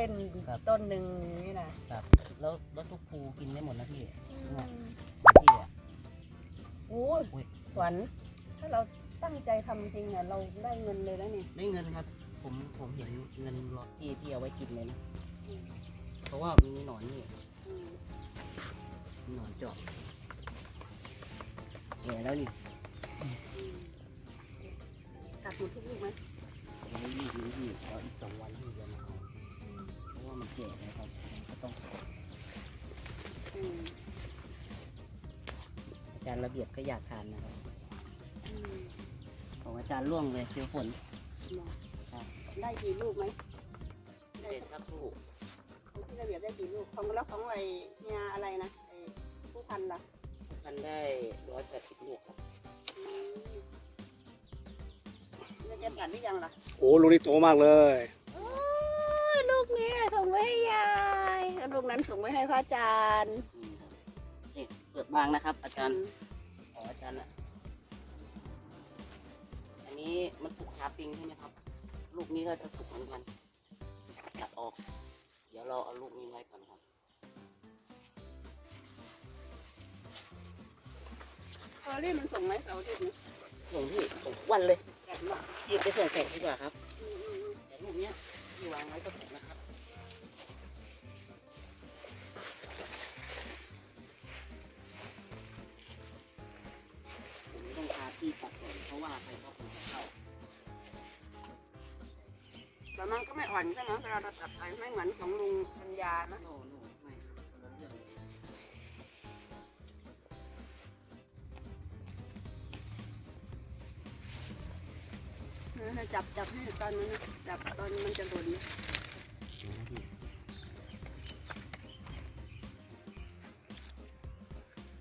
เล่นครับ ต้นหนึ่งนี่นะครับแล้วแล้วทุกภูกินได้หมดนะพี่อืเนี่ยมพี่อะโอ้ยอุ๊ย ขวัญถ้าเราตั้งใจทำจริงเนี่ยเราได้เงินเลยนะนี่ได้เงินครับ ผมผมเห็นเงินรอพี่พี่เอาไว้กินเลยนะอืม เพราะว่ามีหนอนนี่อืมมีหนอนเจาะแก่แล้วนี่ตัดหมดทุกลูกไหมยังไม่รีบไม่รีบรออีกสองวันที่จะมาเอาเพราะว่า มันแก่แล้วครับก็ต้องอืมอาจารย์ระเบียบก็อยากทานนะครับ อืมของอาจารย์ร่วงเลยเจอฝนเหรอครับได้กี่ลูกไหมเด็ดครับลูกของที่ระเบียบได้กี่ลูกของแล้วของไอ้เนี่ยอะไรนะไอ้ผู้พันล่ะพันได้ร้อยแปดสิบลูกครับอืมแล้วจะตัดหรือยังล่ะโอ้ลูกนี้โตมากเลยโอ้ยลูกนี้ส่งไว้ให้ยายแล้วลูก นั้นส่งไว้ให้พระอาจารย์อืมครับนี่เปลือกบางนะครับ อาจารย์ของอาจารย์อะอันนี้มันสุกคาปิงใช่ไหมครับ ลูกนี้ก็จะสุกเหมือนกันตัดออก เดี๋ยวเราเอาลูกนี้ไว้ก่อนครับเออรี่มันส่งไหมเสาร์อาทิตย์นี้ส่งที่ส่งทุกวันเลยแกะมายืดไปส่งแสงดีกว่าครับ อืมอืมอืมแต่ลูกเนี้ยที่วางไว้ก็ถูกนะครับ แต่มันก็ไม่อ่อนใช่ไหมเวลาเราตัดไปไม่เหมือนของลุงปัญญานะโน่โน่ไม่ครับคนละเรื่องเลยเออให้จับจับให้ตอนนั้นจับตอนมันจะหล่น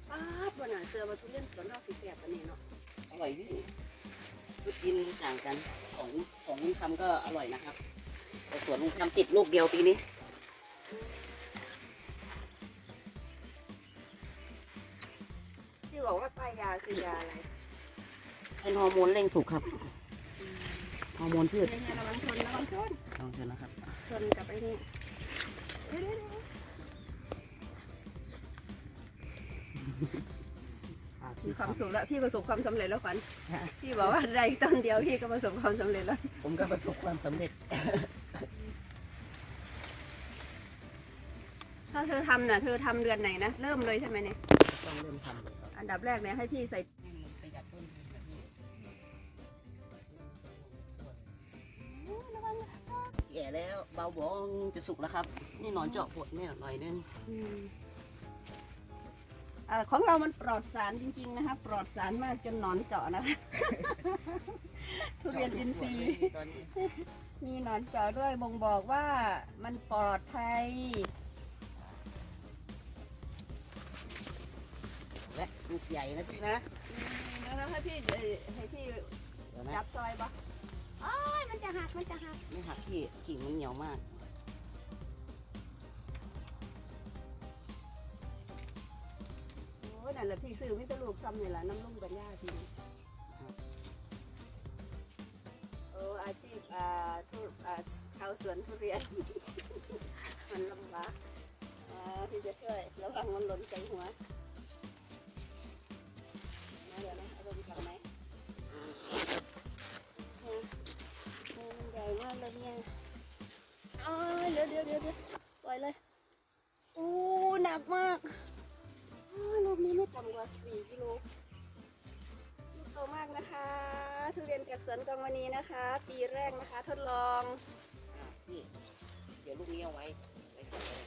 ป๊าบวันน่ะเจอมาทุเรียนสวนเราสิแสบกันนี่เนาะอร่อยพี่ลูกกิ ต่างกันของของลุงคำก็อร่อยนะครับ แต่ส่วนลุงคำติดลูกเดียวปีนี้ที่บอกว่าป้ายยาคือยาอะไร เป็นฮอร์โมนเร่งสุกครับ ฮอร์โมนพืชเนี่ยเนี่ยระวังชนระวังชนลองเชิญนะครับชนกับไอ้นี่เดี๋ยวเดี๋ยวเดี๋ยว มีความสุขแล้วพี่ประสบความสำเร็จแล้วขวัญพี่บอกว่าได้ต้นเดียวพี่ก็ประสบความสำเร็จแล้ว ผมก็ประสบความสำเร็จ ถ้าเธอทำน่ะเธอทำเดือนไหนนะเริ่มเลยใช่ไหมเนี่ยต้องเริ่มทำเลยครับอันดับแรกเนี่ยให้พี่ใส่ประหยัดต้นทุนนะพี่แก่แล้วเบาบองจะสุกแล้วครับ นี่หนอนเจาะปวดเนี่ยหน่อยนึง อ่าของเรามันปลอดสารจริงๆนะคะ ปลอดสารมากจนหนอนเจาะนะคะ ทุเรียนอินทรีย์ตอนนี้มีหนอนเจาะด้วยบ่งบอกว่ามันปลอดภัย และลูกใหญ่นะพี่นะแล้วให้พี่เอ่อให้พี่เดี๋ยวนะจับซอยปะโอ้ยมันจะหัก มันจะหัก ไม่หักพี่กิ่งมันเหนียวมาก นั่นแหละพี่ซื้อมิตรลูกซ้ำนี่แหละน้ำลุ่มกันย่าพี่โอ้อาชีพอ่าทุอ่าชาวสวนทุเรียน มันลำบากอ่าพี่จะช่วยระวังมันหล่นใส่หัวนะเดี๋ยวนะเอาลงกลับไหมมันใหญ่มากเลยเนี่ยอ้าเดี๋ยวเดี๋ยวเดี๋ยวเดี๋ยวปล่อยเลยอู้หนักมาก ต่ำกว่า 4 กิโลลูกโตมากนะคะ ทุเรียนจากสวนกองวันนี้นะคะ ปีแรกนะคะ ทดลองอะพี่เดี๋ยวลูกนี้เอาไว้ไว้ก่อนเลย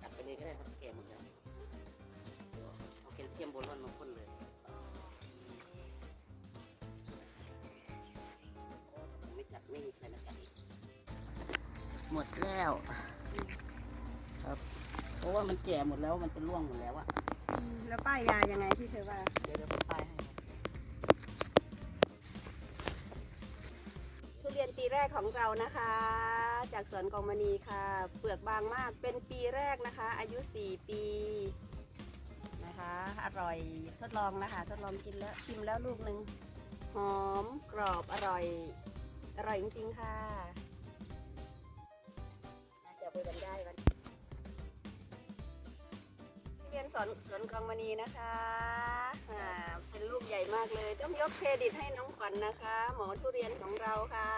ตัดไปเลยก็ได้ครับแก่หมดแล้วเดี๋ยวเอาแคลเซียมโบรอนมาพ่นเลยไม่จัดไม่มีใครมาจัดอีกหมดแล้ว เพราะว่ามันแก่หมดแล้วมันจะร่วงหมดแล้วอะแล้วป้ายยายังไงที่เธอว่าเดี๋ยวเดี๋ยวผมป้ายให้ครับทุเรียนปีแรกของเรานะคะ จากสวนกองมณีค่ะ เปลือกบางมากเป็นปีแรกนะคะ อายุ 4 ปีนะคะ อร่อยทดลองนะคะ ทดลองกินแล้วชิมแล้วลูกหนึ่งหอมกรอบอร่อย อร่อยจริงๆค่ะคุยกันได้กันเรียน อนสวนกองมณีนะคะอ่าเป็นลูกใหญ่มากเลย ต้องยกเครดิตให้น้องขวัญนะคะ หมอทุเรียนของเราค่ะ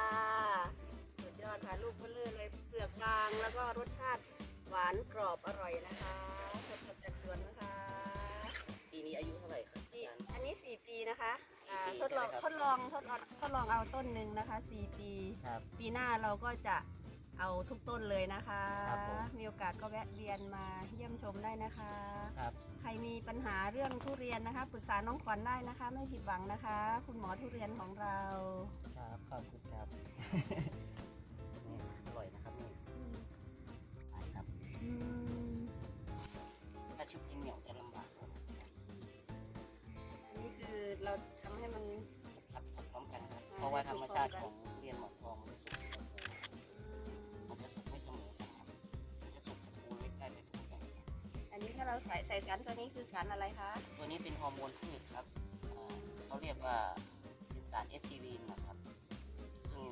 สุดยอดค่ะลูกเบลอเลยเปลือกบางแล้วก็รสชาติหวานกรอบอร่อยนะคะสดๆจากสวนนะคะปีนี้อายุเท่าไหร่ครับปีอาจารย์ อันนี้ 4 ปีนะคะอ่าสี่ปีทดลองใช่ไหมครับ ทดลองทดลองทดลองเอาต้นหนึ่งนะคะ 4 ปี ครับ ปีหน้าเราก็จะเอาทุกต้นเลยนะคะ ครับผมมีโอกาสก็แวะเวียนมาเยี่ยมชมได้นะคะ ครับใครมีปัญหาเรื่องทุเรียนนะคะปรึกษาน้องขวัญได้นะคะ ไม่ผิดหวังนะคะ คุณหมอทุเรียนของเรา ครับขอบคุณครับ เราใส่ใส่สารตัวนี้คือสารอะไรคะ ตัวนี้เป็นฮอร์โมนพืชครับอ่าเขาเรียกว่าเป็นสารเอทิลีนนะครับ ซึ่ง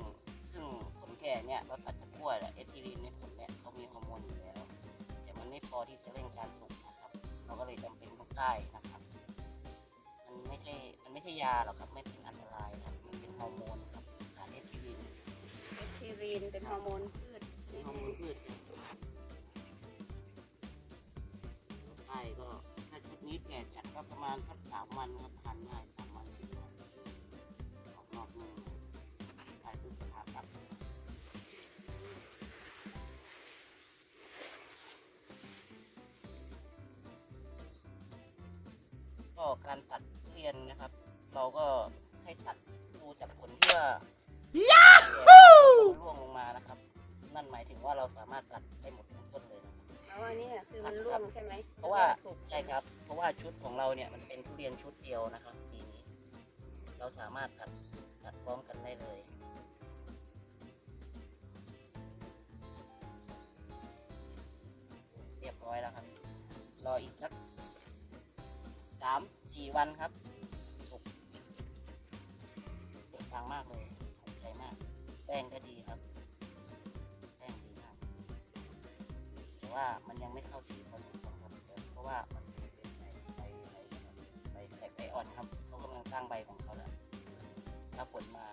ซึ่งผลแก่เนี่ยเราตัดจากกล้วยแหละเอทิลีนในผลเนี่ยเขามีฮอร์โมนอยู่แล้ว แต่มันไม่พอที่จะเร่งการสุกนะครับ เราก็เลยจำเป็นต้องได้นะครับ มันไม่ใช่ มันไม่ใช่ยาหรอกครับ ไม่เป็นอันตรายครับ มันเป็นฮอร์โมนครับ สารเอทิลีนเอทิรีนเป็นฮอร์โมนพืชเป็นฮอร์โมนพืชครับ ก็ถ้าชุดนี้แก่จัดก็ประมาณสักสามวันครับทานได้สามวันสี่วันออกนอกเมืองขายพืชผาครับก็การตัดทุเรียนนะครับ เราก็ให้ตัดดูจากผลที่ว่าร่วงลงมานะครับ นั่นหมายถึงว่าเราสามารถตัดได้หมด ทั้งต้นเลยนะครับเพราะว่านี่คือมันร่วงใช่ไหมเพราะว่าถูกใช่ครับ เพราะว่าชุดของเราเนี่ยมันเป็นทุเรียนชุดเดียวนะครับปีนี้ เราสามารถตัดตัดพร้อมกันได้เลย เรียบร้อยแล้วครับ รออีกสักสามสี่วันครับสุกเด็ดฟังมากเลยถูกใจมาก แป้งก็ดี ว่ามันยังไม่เข้าสีพอสมควรครับเพราะว่ามันเป็นใบใบใบใบใบใบอ่อนครับเขากำลังสร้างใบของเขาแล้วถ้าฝนมา